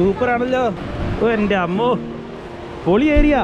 Super ആണല്ലോ ഓ എന്റെ അമ്മോ. പൊളി ഏരിയ.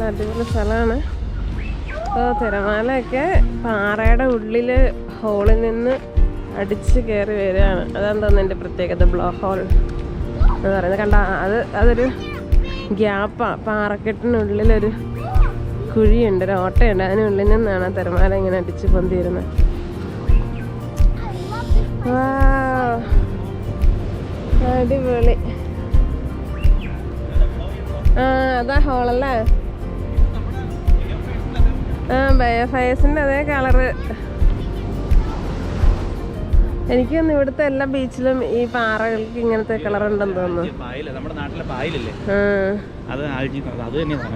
നല്ല അടിപൊളി സ്ഥലമാണ്. അപ്പോൾ തിരമാലയൊക്കെ പാറയുടെ ഉള്ളിൽ ഹോളിൽ നിന്ന് അടിച്ച് കയറി വരികയാണ്. അതാണ് തോന്നുന്നു എന്റെ പ്രത്യേകത ബ്ലോ ഹോൾ എന്ന് പറയുന്നത്. കണ്ട അത് അതൊരു ഗ്യാപ്പാണ് പാറക്കെട്ടിനുള്ളിലൊരു കുഴിയുണ്ട് ഒരു ഓട്ടയുണ്ട്. അതിനുള്ളിൽ നിന്നാണ് ആ തിരമാല ഇങ്ങനെ അടിച്ച് പൊന്തിയിരുന്നത്. അടിപൊളി. ആ അതാ ഹോളല്ലേ ആ ബയോഫയസിന്റെ അതേ കളറ്. എനിക്ക് തോന്നുന്നു ഇവിടുത്തെ എല്ലാ ബീച്ചിലും ഈ പാറകൾക്ക് ഇങ്ങനത്തെ കളർ ഉണ്ടെന്ന് തോന്നുന്നു. നമ്മുടെ നാട്ടിലെ പായലില്ലേ? അത് അത് തന്നെയാണ്.